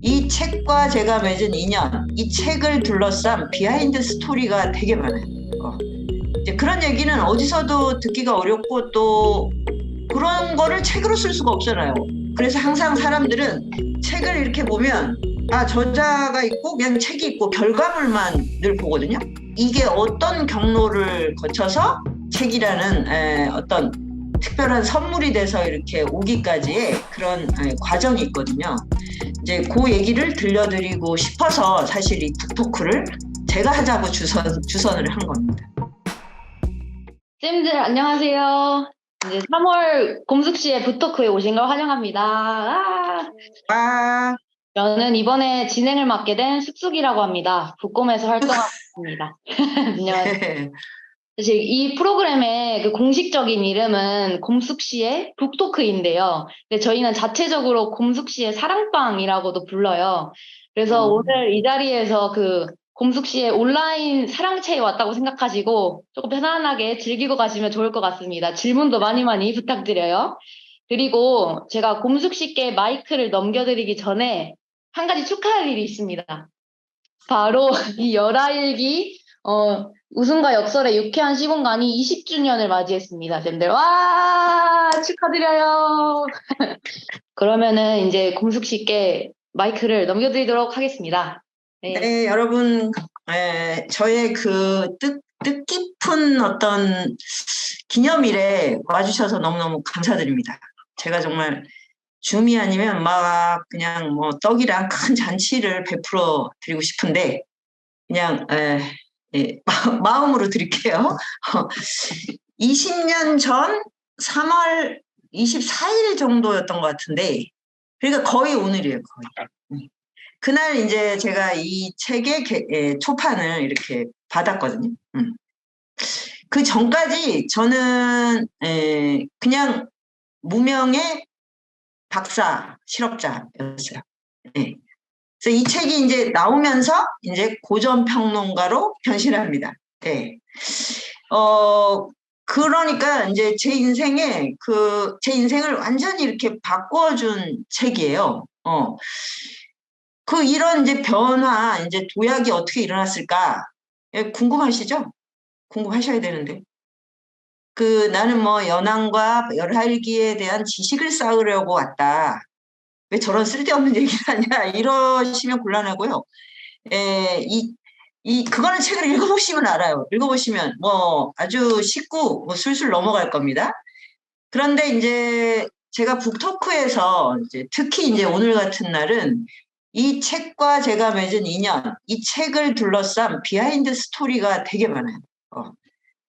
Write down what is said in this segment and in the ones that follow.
이 책과 제가 맺은 인연, 이 책을 둘러싼 비하인드 스토리가 되게 많아요. 어. 이제 그런 얘기는 어디서도 듣기가 어렵고 또 그런 거를 책으로 쓸 수가 없잖아요. 그래서 항상 사람들은 책을 이렇게 보면 아 저자가 있고 그냥 책이 있고 결과물만 늘 보거든요. 이게 어떤 경로를 거쳐서 책이라는 에, 어떤 특별한 선물이 돼서 이렇게 오기까지의 그런 에, 과정이 있거든요. 이제 그 얘기를 들려드리고 싶어서 사실 이 북토크를 제가 하자고 주선, 주선을 한 겁니다. 쌤들 안녕하세요. 이제 3월 곰숙 씨의 북토크에 오신 걸 환영합니다. 아, 와, 저는 이번에 진행을 맡게 된 쑥쑥이라고 합니다. 북곰에서 활동하고 있습니다. 안녕하세요. 사실 이 프로그램의 그 공식적인 이름은 곰숙씨의 북토크인데요. 근데 저희는 자체적으로 곰숙씨의 사랑방이라고도 불러요. 그래서 음. 오늘 이 자리에서 그 곰숙씨의 온라인 사랑채에 왔다고 생각하시고 조금 편안하게 즐기고 가시면 좋을 것 같습니다. 질문도 많이 많이 부탁드려요. 그리고 제가 곰숙씨께 마이크를 넘겨드리기 전에 한 가지 축하할 일이 있습니다. 바로 이 열아일기 어, 웃음과 역설의 유쾌한 시공간이 20주년을 맞이했습니다. 쌤들 와 축하드려요. 그러면은 이제 곰숙 씨께 마이크를 넘겨드리도록 하겠습니다. 네. 네, 여러분, 에, 저의 그 뜻, 뜻깊은 어떤 기념일에 와주셔서 너무너무 감사드립니다. 제가 정말 줌이 아니면 막 그냥 뭐 떡이랑 큰 잔치를 베풀어 드리고 싶은데 그냥 에, 예, 마음으로 드릴게요. 20년 전 3월 24일 정도였던 것 같은데 그러니까 거의 오늘이에요. 거의. 음. 그날 이제 제가 이 책의 개- 예, 초판을 이렇게 받았거든요. 음. 그 전까지 저는 에, 그냥 무명의 박사 실업자였어요. 예. 그래서 이 책이 이제 나오면서 이제 고전 평론가로 변신합니다. 네. 어, 그러니까 이제 제 인생에 그, 제 인생을 완전히 이렇게 바꿔준 책이에요. 어. 그 이런 이제 변화, 이제 도약이 어떻게 일어났을까? 예, 궁금하시죠? 궁금하셔야 되는데. 그 나는 뭐 연항과 열할기에 대한 지식을 쌓으려고 왔다. 왜 저런 쓸데없는 얘기를 하냐 이러시면 곤란하고요. 에, 이, 이 그거는 책을 읽어보시면 알아요. 읽어보시면 뭐 아주 쉽고 뭐 술술 넘어갈 겁니다. 그런데 이제 제가 북토크에서 이제 특히 이제 오늘 같은 날은 이 책과 제가 맺은 인연, 이 책을 둘러싼 비하인드 스토리가 되게 많아요. 어.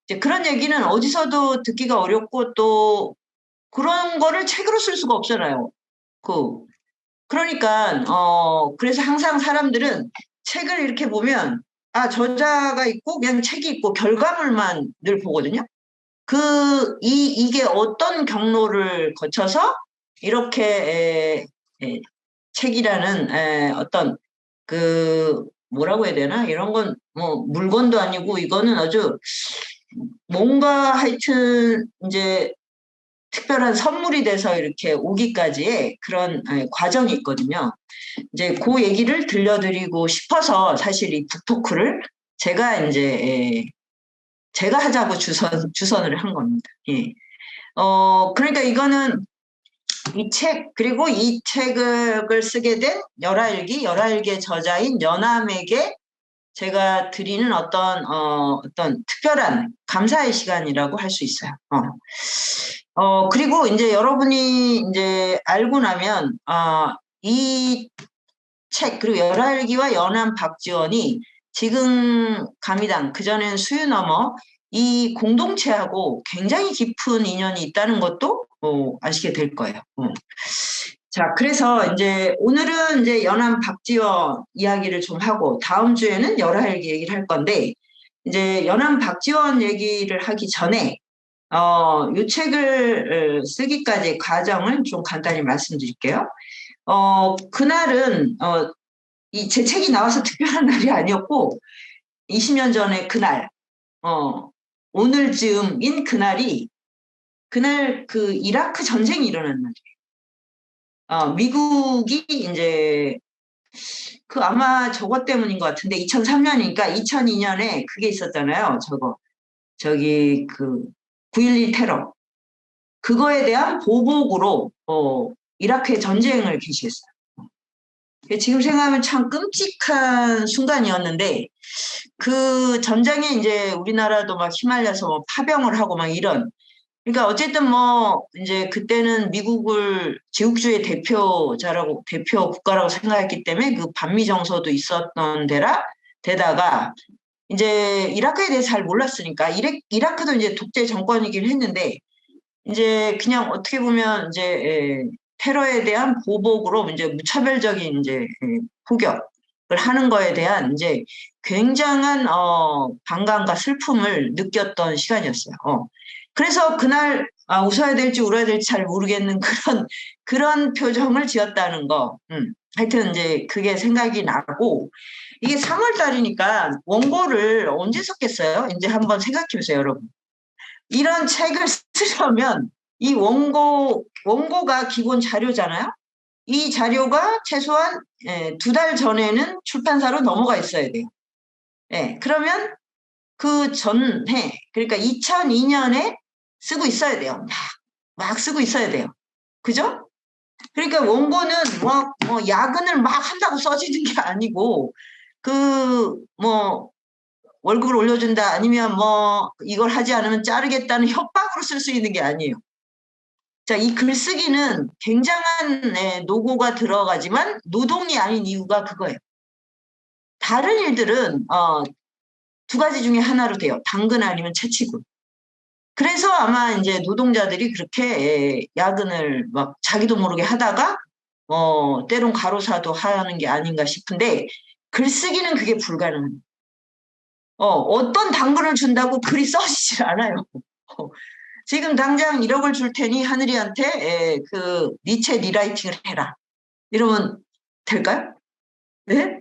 이제 그런 얘기는 어디서도 듣기가 어렵고 또 그런 거를 책으로 쓸 수가 없잖아요. 그 그러니까 어 그래서 항상 사람들은 책을 이렇게 보면 아 저자가 있고 그냥 책이 있고 결과물만 늘 보거든요. 그 이 이게 어떤 경로를 거쳐서 이렇게 에, 에, 책이라는 에, 어떤 그 뭐라고 해야 되나 이런 건 뭐 물건도 아니고 이거는 아주 뭔가 하여튼 이제 특별한 선물이 돼서 이렇게 오기까지의 그런 에, 과정이 있거든요. 이제 그 얘기를 들려드리고 싶어서 사실 이 북토크를 제가 이제 에, 제가 하자고 주선 주선을 한 겁니다. 예. 어 그러니까 이거는 이 책 그리고 이 책을 쓰게 된 열아일기 열아일기의 저자인 연암에게 제가 드리는 어떤 어, 어떤 특별한 감사의 시간이라고 할 수 있어요. 어. 어, 그리고 이제 여러분이 이제 알고 나면, 아, 이 책, 그리고 열알기와 연암 박지원이 지금 감이당, 그전엔 수유 넘어 이 공동체하고 굉장히 깊은 인연이 있다는 것도 어, 아시게 될 거예요. 어. 자, 그래서 이제 오늘은 이제 연암 박지원 이야기를 좀 하고 다음 주에는 열알기 얘기를 할 건데, 이제 연암 박지원 얘기를 하기 전에 어, 이 책을 어, 쓰기까지 과정을 좀 간단히 말씀드릴게요. 어, 그날은, 어, 이 제 책이 나와서 특별한 날이 아니었고, 20년 전에 그날, 어, 오늘쯤인 그날이, 그날 그 이라크 전쟁이 일어난 날이에요. 어, 미국이 이제 그 아마 저것 때문인 것 같은데 2003년이니까 2002년에 그게 있었잖아요. 저거 저기 그 9.11 테러 그거에 대한 보복으로 어, 이라크에 전쟁을 개시했어요. 지금 생각하면 참 끔찍한 순간이었는데 그 전쟁에 이제 우리나라도 막 휘말려서 뭐 파병을 하고 막 이런 그러니까 어쨌든 뭐 이제 그때는 미국을 제국주의 대표자라고 대표 국가라고 생각했기 때문에 그 반미 정서도 있었던 데라 데다가 이제 이라크에 대해 잘 몰랐으니까 이라, 이라크도 이제 독재 정권이긴 했는데 이제 그냥 어떻게 보면 이제 에, 테러에 대한 보복으로 이제 무차별적인 이제 포격을 하는 거에 대한 이제 굉장한 어 반감과 슬픔을 느꼈던 시간이었어요. 어. 그래서 그날 아, 웃어야 될지 울어야 될지 잘 모르겠는 그런 그런 표정을 지었다는 거. 음. 하여튼 이제 그게 생각이 나고 이게 3월 달이니까 원고를 언제 썼겠어요? 이제 한번 생각해 보세요, 여러분. 이런 책을 쓰려면 이 원고 원고가 기본 자료잖아요. 이 자료가 최소한 예, 두달 전에는 출판사로 넘어가 있어야 돼요. 예, 그러면 그 전해 그러니까 2002년에 쓰고 있어야 돼요. 막, 막 쓰고 있어야 돼요. 그죠? 그러니까 원고는 뭐, 뭐 야근을 막 한다고 써지는 게 아니고 그 뭐 월급을 올려준다 아니면 뭐 이걸 하지 않으면 자르겠다는 협박으로 쓸 수 있는 게 아니에요. 자, 이 글쓰기는 굉장한 네, 노고가 들어가지만 노동이 아닌 이유가 그거예요. 다른 일들은 어, 두 가지 중에 하나로 돼요. 당근 아니면 채취군. 그래서 아마 이제 노동자들이 그렇게 야근을 막 자기도 모르게 하다가 어, 때론 가로사도 하는 게 아닌가 싶은데 글쓰기는 그게 불가능합니다. 어, 어떤 당근을 준다고 글이 써지질 않아요. 지금 당장 1억을 줄 테니 하늘이한테 에, 그 니체 리라이팅을 해라. 이러면 될까요? 네?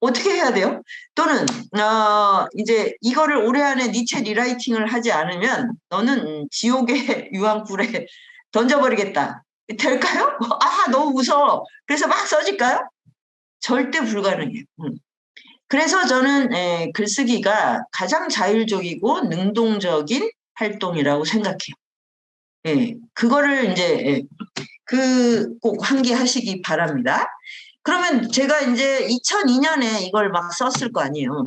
어떻게 해야 돼요? 또는 어, 이제 이거를 올해 안에 니체 리라이팅을 하지 않으면 너는 지옥의 유황불에 던져버리겠다. 될까요? 아 너무 무서워. 그래서 막 써질까요? 절대 불가능해요. 음. 그래서 저는 에, 글쓰기가 가장 자율적이고 능동적인 활동이라고 생각해요. 예, 그거를 이제 예, 그꼭 환기하시기 바랍니다. 그러면 제가 이제 2002년에 이걸 막 썼을 거 아니에요.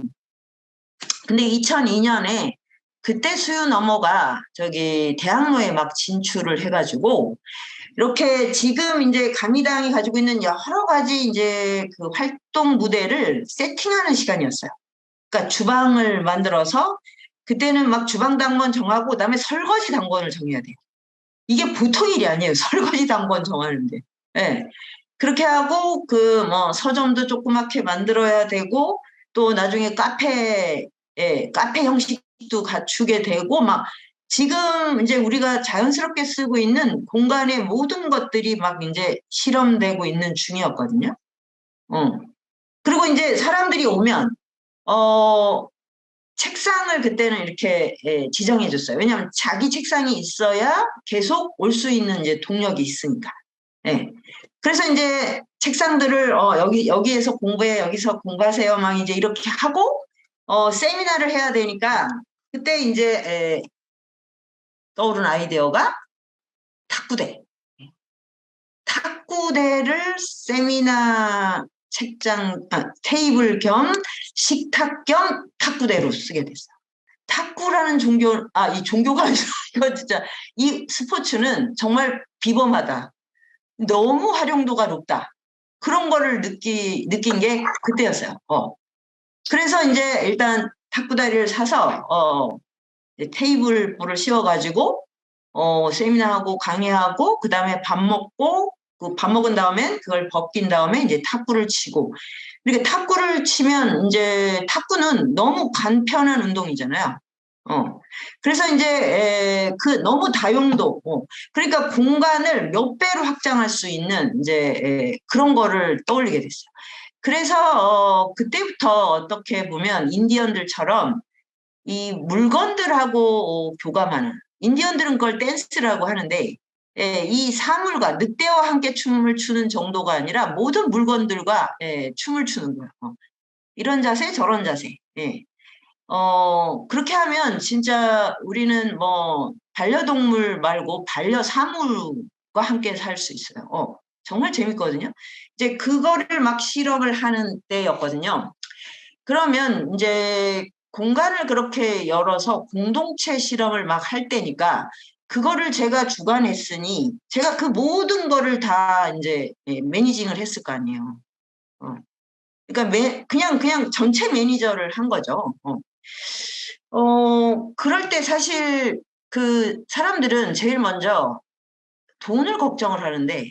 근데 2002년에 그때 수유 넘어가 저기 대학로에 막 진출을 해가지고 이렇게 지금 이제 감리당이 가지고 있는 여러 가지 이제 그 활동 무대를 세팅하는 시간이었어요. 그러니까 주방을 만들어서 그때는 막 주방 당번 정하고 그다음에 설거지 당번을 정해야 돼요. 이게 보통 일이 아니에요. 설거지 당번 정하는데. 네. 그렇게 하고 그 뭐 서점도 조그맣게 만들어야 되고 또 나중에 카페 예, 카페 형식도 갖추게 되고 막 지금 이제 우리가 자연스럽게 쓰고 있는 공간의 모든 것들이 막 이제 실험되고 있는 중이었거든요. 어. 그리고 이제 사람들이 오면 어 책상을 그때는 이렇게 예, 지정해 줬어요. 왜냐하면 자기 책상이 있어야 계속 올 수 있는 이제 동력이 있으니까. 예. 그래서 이제 책상들을 어, 여기 여기에서 공부해 여기서 공부하세요 막 이제 이렇게 하고 어, 세미나를 해야 되니까 그때 이제 에, 떠오른 아이디어가 탁구대. 탁구대를 세미나 책장, 아, 테이블 겸 식탁 겸 탁구대로 쓰게 됐어요. 탁구라는 종교, 아, 이 종교가 이거 진짜, 이 스포츠는 정말 비범하다. 너무 활용도가 높다. 그런 거를 느끼, 느낀 게 그때였어요. 어. 그래서 이제 일단 탁구다리를 사서, 어, 테이블을 씌워가지고, 어, 세미나하고 강의하고, 그 다음에 밥 먹고, 그 밥 먹은 다음엔 그걸 벗긴 다음에 이제 탁구를 치고 이렇게 탁구를 치면 이제 탁구는 너무 간편한 운동이잖아요. 어. 그래서 이제 에, 그 너무 다용도 어. 그러니까 공간을 몇 배로 확장할 수 있는 이제 에, 그런 거를 떠올리게 됐어요. 그래서 어, 그때부터 어떻게 보면 인디언들처럼 이 물건들하고 교감하는 인디언들은 그걸 댄스라고 하는데 예, 이 사물과 늑대와 함께 춤을 추는 정도가 아니라 모든 물건들과 예, 춤을 추는 거예요. 어. 이런 자세, 저런 자세. 예. 어, 그렇게 하면 진짜 우리는 뭐 반려동물 말고 반려사물과 함께 살 수 있어요. 어, 정말 재밌거든요. 이제 그거를 막 실험을 하는 때였거든요. 그러면 이제 공간을 그렇게 열어서 공동체 실험을 막 할 때니까 그거를 제가 주관했으니 제가 그 모든 거를 다 이제 예, 매니징을 했을 거 아니에요. 어. 그러니까 매, 그냥 그냥 전체 매니저를 한 거죠. 어. 어, 그럴 때 사실 그 사람들은 제일 먼저 돈을 걱정을 하는데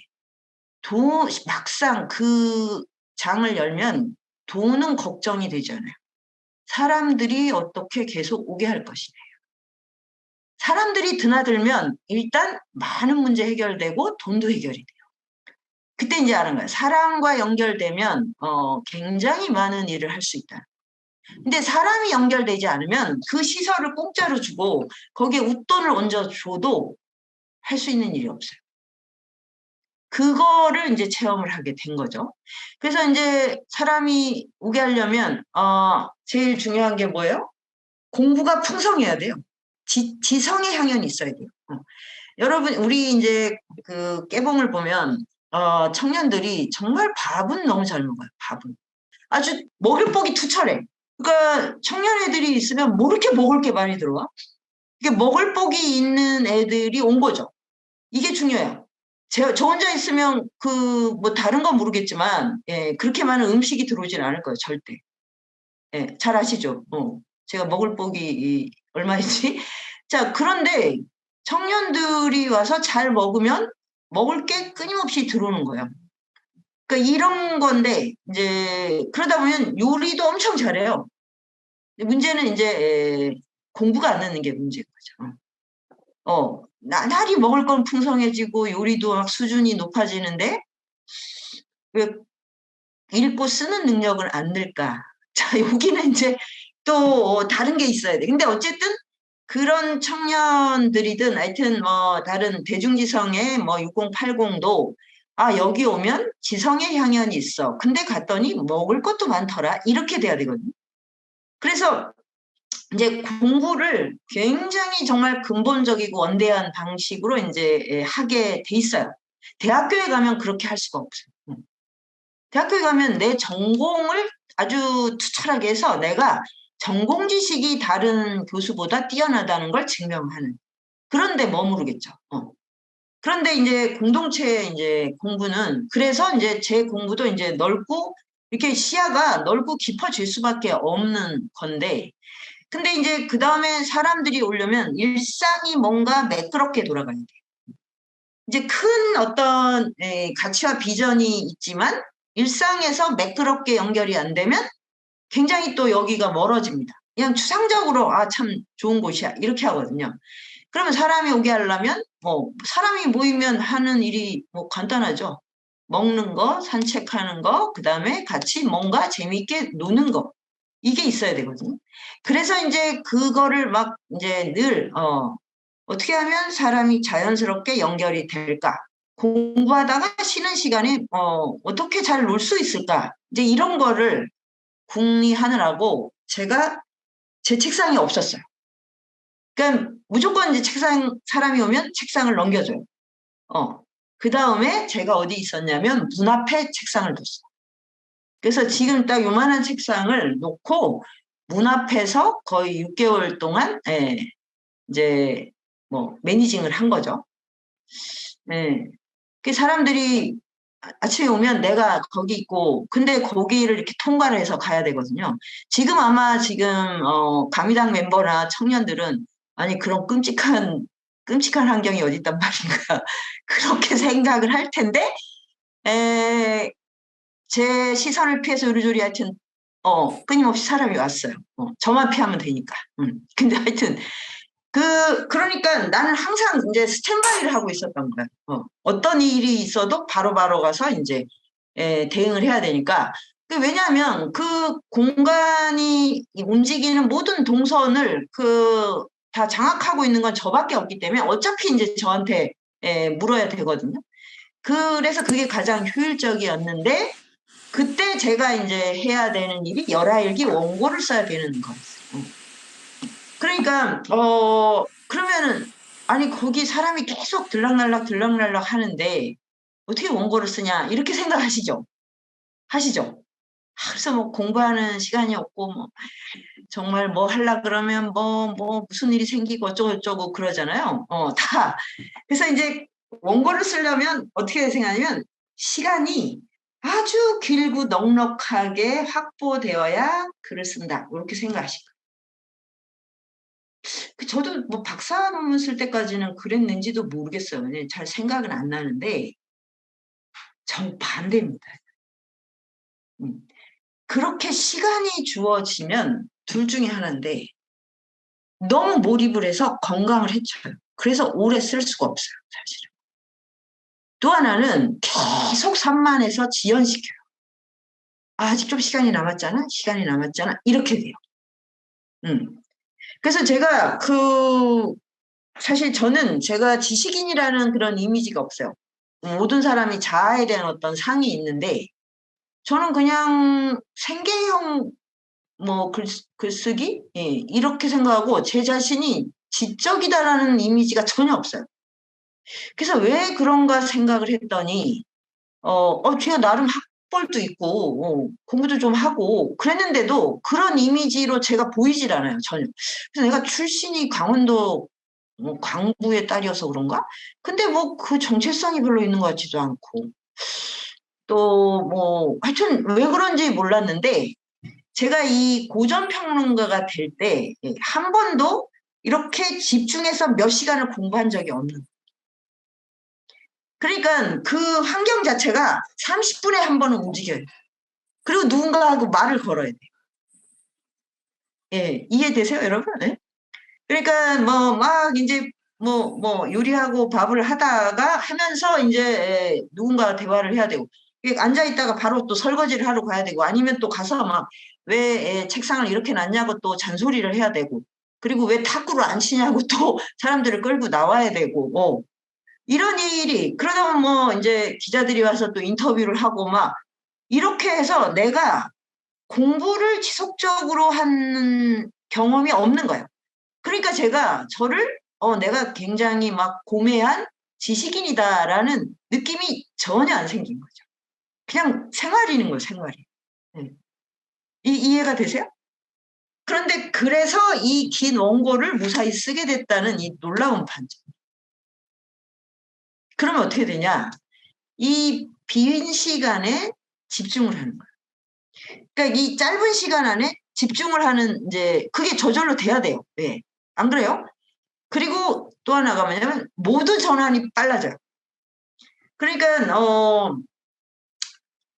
돈 막상 그 장을 열면 돈은 걱정이 되잖아요. 사람들이 어떻게 계속 오게 할 것이냐. 사람들이 드나들면 일단 많은 문제 해결되고 돈도 해결이 돼요. 그때 이제 아는 거예요. 사람과 연결되면 어, 굉장히 많은 일을 할 수 있다. 근데 사람이 연결되지 않으면 그 시설을 공짜로 주고 거기에 웃돈을 얹어줘도 할 수 있는 일이 없어요. 그거를 이제 체험을 하게 된 거죠. 그래서 이제 사람이 오게 하려면 어, 제일 중요한 게 뭐예요? 공부가 풍성해야 돼요. 지, 지성의 향연이 있어야 돼요. 어. 여러분 우리 이제 그 깨봉을 보면 어, 청년들이 정말 밥은 너무 잘 먹어요. 밥은 아주 먹을 복이 투철해. 그러니까 청년 애들이 있으면 뭐 이렇게 먹을 게 많이 들어와? 이게 먹을 복이 있는 애들이 온 거죠. 이게 중요해요. 제, 저 혼자 있으면 그 뭐 다른 건 모르겠지만 예, 그렇게 많은 음식이 들어오진 않을 거예요. 절대. 예, 잘 아시죠? 어, 제가 먹을 복이 이, 얼마인지. 자, 그런데 청년들이 와서 잘 먹으면 먹을 게 끊임없이 들어오는 거예요. 그러니까 이런 건데 이제 그러다 보면 요리도 엄청 잘해요. 문제는 이제 공부가 안 되는 게 문제인 거죠. 어, 나날이 먹을 건 풍성해지고 요리도 막 수준이 높아지는데 왜 읽고 쓰는 능력을 안 늘까? 자, 여기는 이제 또 다른 게 있어야 돼. 근데 어쨌든 그런 청년들이든 하여튼 뭐 다른 대중지성의 뭐 6080도 아 여기 오면 지성의 향연이 있어. 근데 갔더니 먹을 것도 많더라. 이렇게 돼야 되거든요. 그래서 이제 공부를 굉장히 정말 근본적이고 원대한 방식으로 이제 하게 돼 있어요. 대학교에 가면 그렇게 할 수가 없어요. 대학교에 가면 내 전공을 아주 투철하게 해서 내가 전공 지식이 다른 교수보다 뛰어나다는 걸 증명하는 그런데 머무르겠죠. 어. 그런데 이제 공동체 이제 공부는 그래서 이제 제 공부도 이제 넓고 이렇게 시야가 넓고 깊어질 수밖에 없는 건데 근데 이제 그 다음에 사람들이 오려면 일상이 뭔가 매끄럽게 돌아가야 돼요. 이제 큰 어떤 가치와 비전이 있지만 일상에서 매끄럽게 연결이 안 되면 굉장히 또 여기가 멀어집니다. 그냥 추상적으로 아 참 좋은 곳이야 이렇게 하거든요. 그러면 사람이 오게 하려면 뭐 사람이 모이면 하는 일이 뭐 간단하죠. 먹는 거, 산책하는 거, 그 다음에 같이 뭔가 재미있게 노는 거 이게 있어야 되거든요. 그래서 이제 그거를 막 이제 늘 어, 어떻게 하면 사람이 자연스럽게 연결이 될까? 공부하다가 쉬는 시간에 어, 어떻게 잘 놀 수 있을까? 이제 이런 거를 궁리하느라고 제가 제 책상이 없었어요. 그러니까 무조건 이제 책상 사람이 오면 책상을 넘겨줘요. 어. 그 다음에 제가 어디 있었냐면 문 앞에 책상을 뒀어요. 그래서 지금 딱 요만한 책상을 놓고 문 앞에서 거의 6개월 동안 예, 이제 뭐 매니징을 한 거죠. 예. 그 사람들이 아침에 오면 내가 거기 있고 근데 거기를 이렇게 통과를 해서 가야 되거든요. 지금 아마 지금 어, 가미당 멤버나 청년들은 아니 그런 끔찍한 끔찍한 환경이 어디 있단 말인가 그렇게 생각을 할 텐데 에, 제 시선을 피해서 요리조리 하여튼 어, 끊임없이 사람이 왔어요. 어, 저만 피하면 되니까. 음. 근데 하여튼 그 그러니까 나는 항상 이제 스탠바이를 하고 있었던 거야. 어, 어떤 일이 있어도 바로바로 바로 가서 이제 에, 대응을 해야 되니까. 그 왜냐하면 그 공간이 움직이는 모든 동선을 그 다 장악하고 있는 건 저밖에 없기 때문에 어차피 이제 저한테 예, 물어야 되거든요. 그래서 그게 가장 효율적이었는데 그때 제가 이제 해야 되는 일이 열화일기 원고를 써야 되는 거였어요. 음. 그러니까 어 그러면은 아니 거기 사람이 계속 들락날락 들락날락 하는데 어떻게 원고를 쓰냐 이렇게 생각하시죠? 하시죠? 아, 그래서 뭐 공부하는 시간이 없고 뭐 정말 뭐 하려 그러면 뭐뭐 무슨 일이 생기고 어쩌고 저쩌고 그러잖아요. 어, 다. 그래서 이제 원고를 쓰려면 어떻게 생각하냐면 시간이 아주 길고 넉넉하게 확보되어야 글을 쓴다. 이렇게 생각하실 거예요. 그 저도 뭐 박사 논문 쓸 때까지는 그랬는지도 모르겠어요. 잘 생각은 안 나는데 정반대입니다. 음. 그렇게 시간이 주어지면 둘 중에 하나인데 너무 몰입을 해서 건강을 해쳐요. 그래서 오래 쓸 수가 없어요. 사실은. 또 하나는 계속 산만해서 지연시켜요. 아직 좀 시간이 남았잖아. 시간이 남았잖아. 이렇게 돼요. 음. 그래서 제가 그 사실 저는 제가 지식인이라는 그런 이미지가 없어요. 모든 사람이 자아에 대한 어떤 상이 있는데 저는 그냥 생계형 뭐 글, 글쓰기 예, 이렇게 생각하고 제 자신이 지적이다라는 이미지가 전혀 없어요. 그래서 왜 그런가 생각을 했더니 어, 어 제가 나름 학벌도 있고 어, 공부도 좀 하고 그랬는데도 그런 이미지로 제가 보이질 않아요 전혀. 그래서 내가 출신이 강원도 뭐 광부의 딸이어서 그런가? 근데 뭐 그 정체성이 별로 있는 것 같지도 않고 또 뭐 하여튼 왜 그런지 몰랐는데 제가 이 고전 평론가가 될 때 한 번도 이렇게 집중해서 몇 시간을 공부한 적이 없는 그러니까 그 환경 자체가 30분에 한 번은 움직여요. 그리고 누군가하고 말을 걸어야 돼요. 예, 이해되세요, 여러분? 예? 그러니까 뭐 막 이제 뭐뭐 요리하고 밥을 하다가 하면서 이제 예, 누군가 대화를 해야 되고 앉아 있다가 바로 또 설거지를 하러 가야 되고 아니면 또 가서 막왜 예, 책상을 이렇게 놨냐고 또 잔소리를 해야 되고 그리고 왜 탁구를 안 치냐고 또 사람들을 끌고 나와야 되고 뭐 이런 일이 그러다 뭐 이제 기자들이 와서 또 인터뷰를 하고 막 이렇게 해서 내가 공부를 지속적으로 하는 경험이 없는 거예요. 그러니까 제가 저를 어 내가 굉장히 막 고매한 지식인이다라는 느낌이 전혀 안 생긴 거죠. 그냥 생활이는 거예요, 생활이. 네. 이, 이해가 되세요? 그런데 그래서 이 긴 원고를 무사히 쓰게 됐다는 이 놀라운 반전. 그러면 어떻게 되냐? 이 빈 시간에 집중을 하는 거예요. 그러니까 이 짧은 시간 안에 집중을 하는 이제 그게 저절로 돼야 돼요. 네. 안 그래요? 그리고 또 하나가 뭐냐면 모두 전환이 빨라져요. 그러니까 어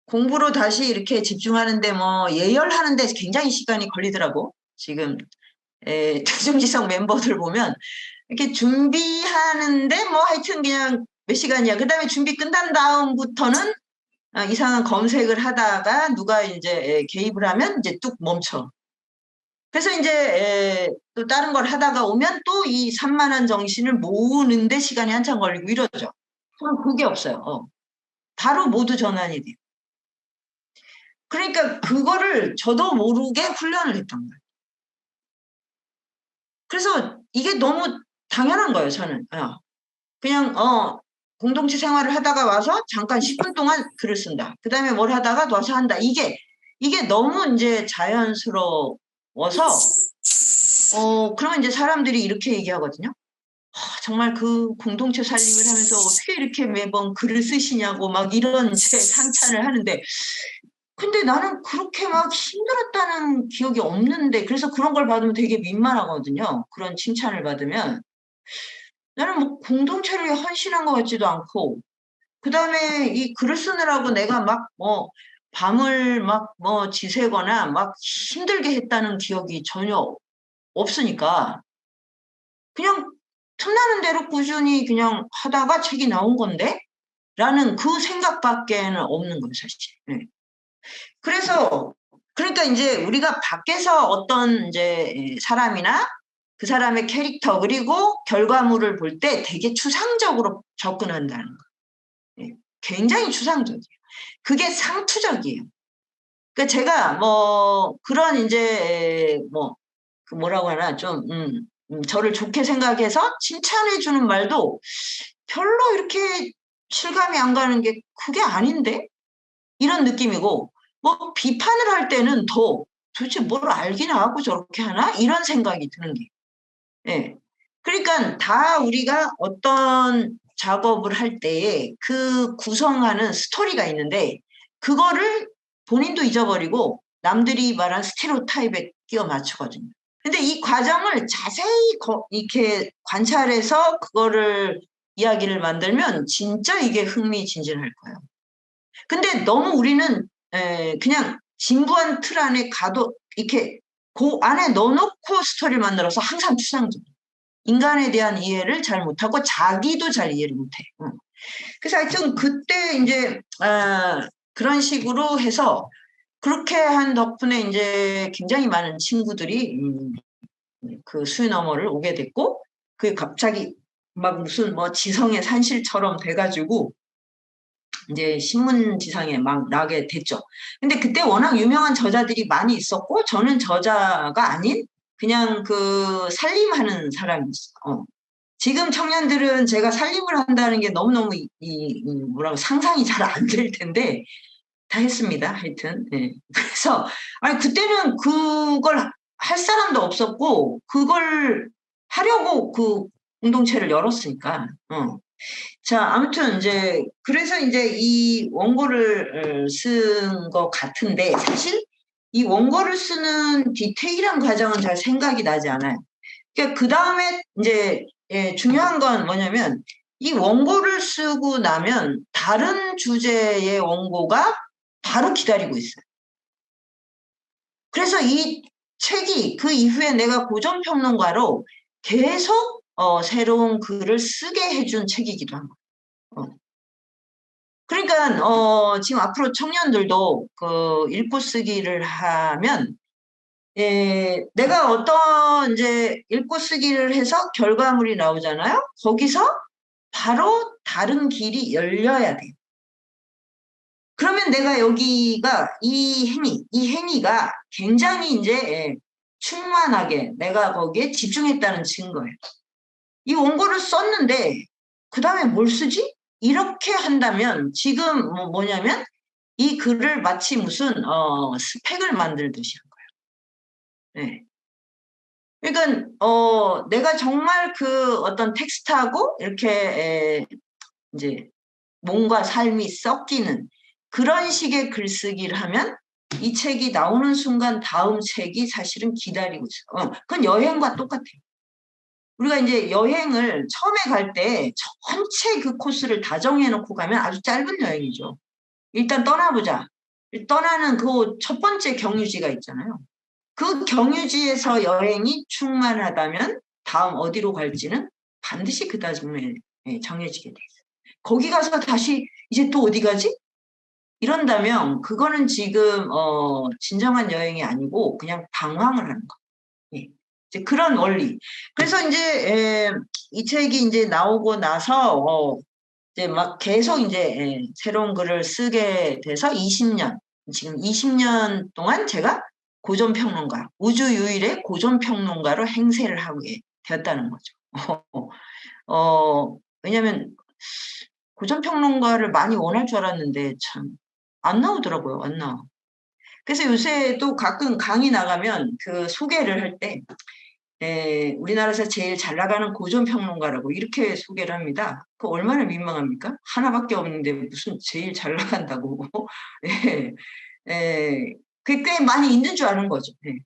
공부로 다시 이렇게 집중하는데 뭐 예열하는데 굉장히 시간이 걸리더라고. 지금 에, 대중지성 멤버들 보면 이렇게 준비하는데 뭐 하여튼 그냥 몇 시간이야. 그 다음에 준비 끝난 다음부터는 아, 이상한 검색을 하다가 누가 이제 개입을 하면 이제 뚝 멈춰. 그래서 이제 또 다른 걸 하다가 오면 또 이 산만한 정신을 모으는데 시간이 한참 걸리고 이러죠. 그럼 그게 없어요. 어. 바로 모두 전환이 돼요. 그러니까 그거를 저도 모르게 훈련을 했던 거예요. 그래서 이게 너무 당연한 거예요, 저는. 어. 그냥 어 공동체 생활을 하다가 와서 잠깐 10분 동안 글을 쓴다. 그 다음에 뭘 하다가 와서 한다. 이게 이게 너무 이제 자연스러워서 어 그러면 이제 사람들이 이렇게 얘기하거든요. 어, 정말 그 공동체 살림을 하면서 어떻게 이렇게 매번 글을 쓰시냐고 막 이런 제 상찬을 하는데 근데 나는 그렇게 막 힘들었다는 기억이 없는데 그래서 그런 걸 받으면 되게 민망하거든요. 그런 칭찬을 받으면 나는 뭐 공동체를 헌신한 것 같지도 않고 그 다음에 이 글을 쓰느라고 내가 막 뭐 밤을 막 뭐 지새거나 막 힘들게 했다는 기억이 전혀 없으니까 그냥 틈나는 대로 꾸준히 그냥 하다가 책이 나온 건데 라는 그 생각밖에는 없는 거예요 사실 네. 그래서 그러니까 이제 우리가 밖에서 어떤 이제 사람이나 그 사람의 캐릭터 그리고 결과물을 볼 때 되게 추상적으로 접근한다는 거. 예, 굉장히 추상적이에요. 그게 상투적이에요. 그러니까 제가 뭐 그런 이제 뭐 그 뭐라고 하나 좀 음, 음, 저를 좋게 생각해서 칭찬해 주는 말도 별로 이렇게 실감이 안 가는 게 그게 아닌데 이런 느낌이고 뭐 비판을 할 때는 더 도대체 뭘 알기나 하고 저렇게 하나 이런 생각이 드는 게 예. 그러니까 다 우리가 어떤 작업을 할 때에 그 구성하는 스토리가 있는데 그거를 본인도 잊어버리고 남들이 말한 스테레오타입에 끼워 맞추거든요. 근데 이 과정을 자세히 거- 이렇게 관찰해서 그거를 이야기를 만들면 진짜 이게 흥미진진할 거예요. 근데 너무 우리는 에, 그냥 진부한 틀 안에 가도 이렇게 그 안에 넣어놓고 스토리를 만들어서 항상 추상적. 인간에 대한 이해를 잘 못하고 자기도 잘 이해를 못해. 응. 그래서 하여튼 그때 이제 아, 그런 식으로 해서 그렇게 한 덕분에 이제 굉장히 많은 친구들이 음, 그 수위너머를 오게 됐고 그게 갑자기 막 무슨 뭐 지성의 산실처럼 돼가지고 이제 신문지상에 막 나게 됐죠. 근데 그때 워낙 유명한 저자들이 많이 있었고 저는 저자가 아닌 그냥 그 살림하는 사람이었어. 어. 지금 청년들은 제가 살림을 한다는 게 너무너무 이, 이- 이 뭐라고 상상이 잘 안 될 텐데 다 했습니다. 하여튼. 예. 그래서 아니 그때는 그걸 할 사람도 없었고 그걸 하려고 그 공동체를 열었으니까. 어. 자, 아무튼 이제 그래서 이제 이 원고를 쓴 것 같은데 사실 이 원고를 쓰는 디테일한 과정은 잘 생각이 나지 않아요. 그러니까 그 다음에 이제 예, 중요한 건 뭐냐면 이 원고를 쓰고 나면 다른 주제의 원고가 바로 기다리고 있어요. 그래서 이 책이 그 이후에 내가 고전평론가로 계속 어, 새로운 글을 쓰게 해준 책이기도 한 거예요. 어. 그러니까 어, 지금 앞으로 청년들도 그 읽고 쓰기를 하면 예, 내가 어떤 이제 읽고 쓰기를 해서 결과물이 나오잖아요. 거기서 바로 다른 길이 열려야 돼요. 그러면 내가 여기가 이 행위, 이 행위가 굉장히 이제 예, 충만하게 내가 거기에 집중했다는 증거예요. 이 원고를 썼는데 그 다음에 뭘 쓰지? 이렇게 한다면 지금 뭐 뭐냐면 이 글을 마치 무슨 어, 스펙을 만들듯이 한 거예요. 네. 그러니까 어, 내가 정말 그 어떤 텍스트하고 이렇게 에, 이제 몸과 삶이 섞이는 그런 식의 글쓰기를 하면 이 책이 나오는 순간 다음 책이 사실은 기다리고 있어. 어, 그건 여행과 똑같아요. 우리가 이제 여행을 처음에 갈 때 전체 그 코스를 다 정해놓고 가면 아주 짧은 여행이죠. 일단 떠나보자. 떠나는 그 첫 번째 경유지가 있잖아요. 그 경유지에서 여행이 충만하다면 다음 어디로 갈지는 반드시 그 다음에 정해지게 돼 있어요. 거기 가서 다시 이제 또 어디 가지? 이런다면 그거는 지금 어, 진정한 여행이 아니고 그냥 방황을 하는 거. 예. 그런 원리. 그래서 이제 에, 이 책이 이제 나오고 나서 어, 이제 막 계속 이제 에, 새로운 글을 쓰게 돼서 20년 지금 20년 동안 제가 고전평론가 우주 유일의 고전평론가로 행세를 하게 되었다는 거죠. 어, 왜냐하면 고전평론가를 많이 원할 줄 알았는데 참 안 나오더라고요. 안 나와. 그래서 요새 또 가끔 강의 나가면 그 소개를 할 때 우리나라에서 제일 잘 나가는 고전 평론가라고 이렇게 소개를 합니다. 그 얼마나 민망합니까? 하나밖에 없는데 무슨 제일 잘 나간다고. 예, 예, 그게 꽤 많이 있는 줄 아는 거죠. 예.